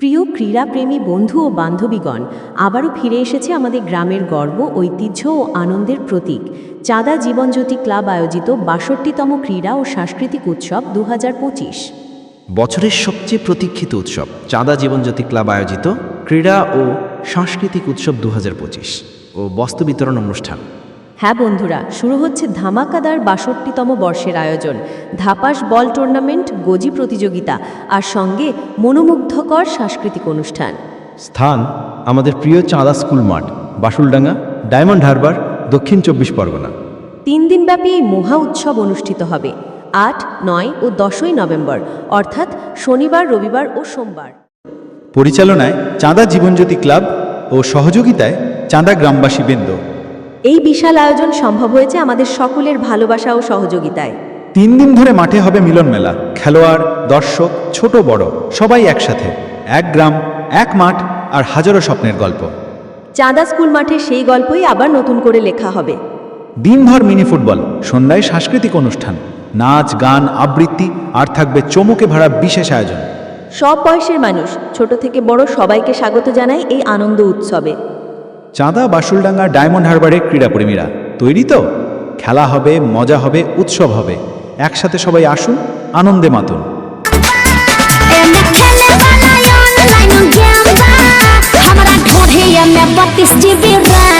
প্রিয় ক্রীড়াপ্রেমী বন্ধু ও বান্ধবীগণ, আবারও ফিরে এসেছে আমাদের গ্রামের গর্ব, ঐতিহ্য ও আনন্দের প্রতীক। চাঁদা জীবনজ্যোতি ক্লাব আয়োজিত বাষট্টিতম ক্রীড়া ও সাংস্কৃতিক উৎসব দু হাজার পঁচিশ। বছরের সবচেয়ে প্রতীক্ষিত উৎসব চাঁদা জীবনজ্যোতি ক্লাব আয়োজিত ক্রীড়া ও সাংস্কৃতিক উৎসব দু হাজার পঁচিশ ও বস্ত্র বিতরণ অনুষ্ঠান। হ্যাঁ বন্ধুরা শুরু হচ্ছে ধামাকাদার বাষট্টিতম বর্ষের আয়োজন। ধাপাস বল টুর্নামেন্ট গজি প্রতিযোগিতা আর সঙ্গে মনোমুগ্ধকর সাংস্কৃতিক অনুষ্ঠান। স্থান আমাদের প্রিয় চাঁদা স্কুল মাঠ বাসুলডাঙ্গা ডায়মন্ড হারবার দক্ষিণ চব্বিশ পরগনা। তিন দিনব্যাপী এই মহা উৎসব অনুষ্ঠিত হবে আট নয় ও দশই নভেম্বর অর্থাৎ শনিবার রবিবার ও সোমবার। পরিচালনায় চাঁদা জীবনজ্যোতি ক্লাব ও সহযোগিতায় চাঁদা গ্রামবাসী বৃন্দ। এই বিশাল আয়োজন সম্ভব হয়েছে আমাদের সকলের ভালোবাসা ও সহযোগিতায়। তিন দিন ধরে মাঠে হবে মিলন মেলা। খেলোয়াড় দর্শক ছোট বড় সবাই একসাথে। এক গ্রাম এক মাঠ আর হাজারো স্বপ্নের গল্প। চাঁদা স্কুল মাঠে সেই গল্পই আবার নতুন করে লেখা হবে। দিনভর মিনি ফুটবল সন্ধ্যায় সাংস্কৃতিক অনুষ্ঠান। নাচ গান আবৃত্তি আর থাকবে চমকে ভরা বিশেষ আয়োজন। সব বয়সের মানুষ ছোট থেকে বড় সবাইকে স্বাগত জানায় এই আনন্দ উৎসবে। চাঁদা বাসুলডাঙ্গা ডায়মন্ড হারবারের ক্রীড়াপ্রেমীরা। তৈরি তো? খেলা হবে, মজা হবে, উৎসব হবে। একসাথে সবাই আসুন, আনন্দে মাতুন। एमे